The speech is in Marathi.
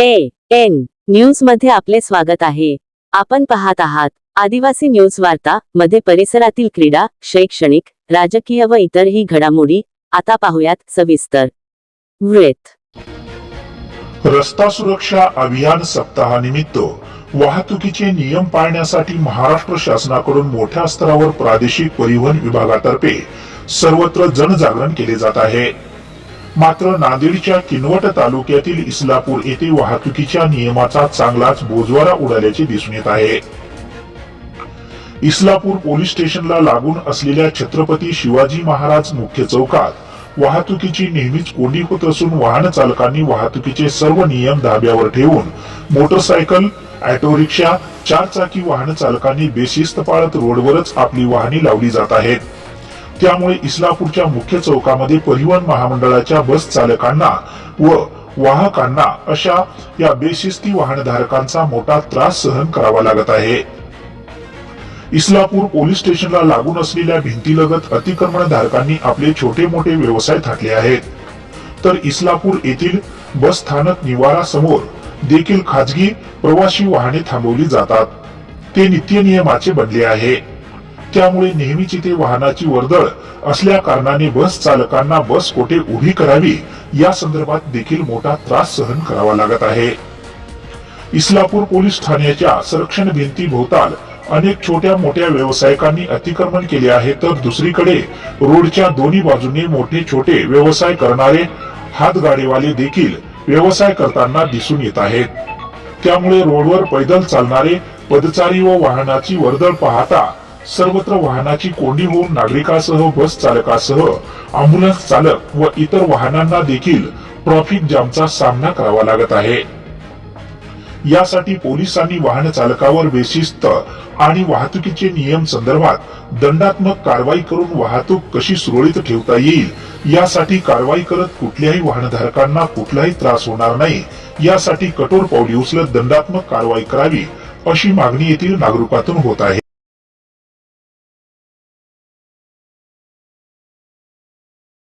ए एन न्यूजमध्ये आपले स्वागत आहे. आपण पाहत आहात आदिवासी न्यूज वार्ता मध्ये परिसरातील क्रीडा शैक्षणिक राजकीय व इतरही घडामोडी आता पाहूयात सविस्तर. वृत्त. रस्ता सुरक्षा अभियान सप्ताहानिमित्त वाहतुकीचे नियम पाळण्यासाठी महाराष्ट्र शासनाकडून मोठ्या स्तरावर प्रादेशिक परिवहन विभागातर्फे सर्वत्र जनजागरण केले जात आहे. मात्र नांदेडच्या किनवट तालुक्यातील इस्लापूर येथे वाहतुकीच्या नियमाचा चांगलाच बोजवारा उडाल्याचे दिसून येत आहे. इस्लापूर पोलीस स्टेशनला लागून असलेल्या छत्रपती शिवाजी महाराज मुख्य चौकात वाहतुकीची नेहमीच कोंडी होत असून वाहन चालकांनी वाहतुकीचे सर्व नियम धाब्यावर ठेवून मोटरसायकल ऑटो रिक्षा चारचाकी वाहन चालकांनी बेशिस्त पाळत रोडवरच आपली वाहने लावली जात आहेत. त्यामुळे इस्लापूरच्या मुख्य चौकामध्ये परिवहन महामंडळाच्या बस चालकांना व वाहकांना अशा या बेशिस्ती वाहनधारकांचा मोठा त्रास सहन करावा लागत आहे. इस्लापूर पोलीस स्टेशनला लागून असलेल्या भिंतीलगत अतिक्रमण धारकांनी आपले छोटे मोठे व्यवसाय थाटले आहेत. तर इस्लापूर येथील बस स्थानक निवारा समोर देखील खाजगी प्रवासी वाहने थांबवली जातात. ते नित्य नियमाचे बनले आहे. त्यामुळे नेहमीच इथे वाहनाची वर्दळ असल्या कारणाने बस चालकांना बस कोठे उभी करावी या संदर्भात देखील मोठा त्रास सहन करावा लागत आहे. इस्लापूर पोलीस ठाण्याच्या संरक्षण भिंती भोवताल अनेक छोट्या मोठ्या व्यावसायिकांनी अतिक्रमण केले आहे तर दुसरीकडे रोडच्या दोन्ही बाजूने मोठे छोटे व्यवसाय करणारे हातगाडीवाले देखील व्यवसाय करताना दिसून येत आहेत. त्यामुळे रोडवर पैदल चालणारे पदचारी व वाहनाची वर्दळ पाहता सर्वत्र वाहनाची कोंडी होऊन नागरिकासह बस चालकासह अँब्युलन्स चालक व इतर वाहनांना देखील ट्रॉफिक जामचा सामना करावा लागत आहे. यासाठी पोलिसांनी वाहन चालकावर बेशिस्त आणि वाहतुकीचे नियम संदर्भात दंडात्मक कारवाई करून वाहतूक कशी सुरळीत ठेवता येईल यासाठी कारवाई करत कुठल्याही वाहनधारकांना कुठलाही त्रास होणार नाही यासाठी कठोर पावली उचलत दंडात्मक कारवाई करावी अशी मागणी येथील नागरिकातून होत आहे.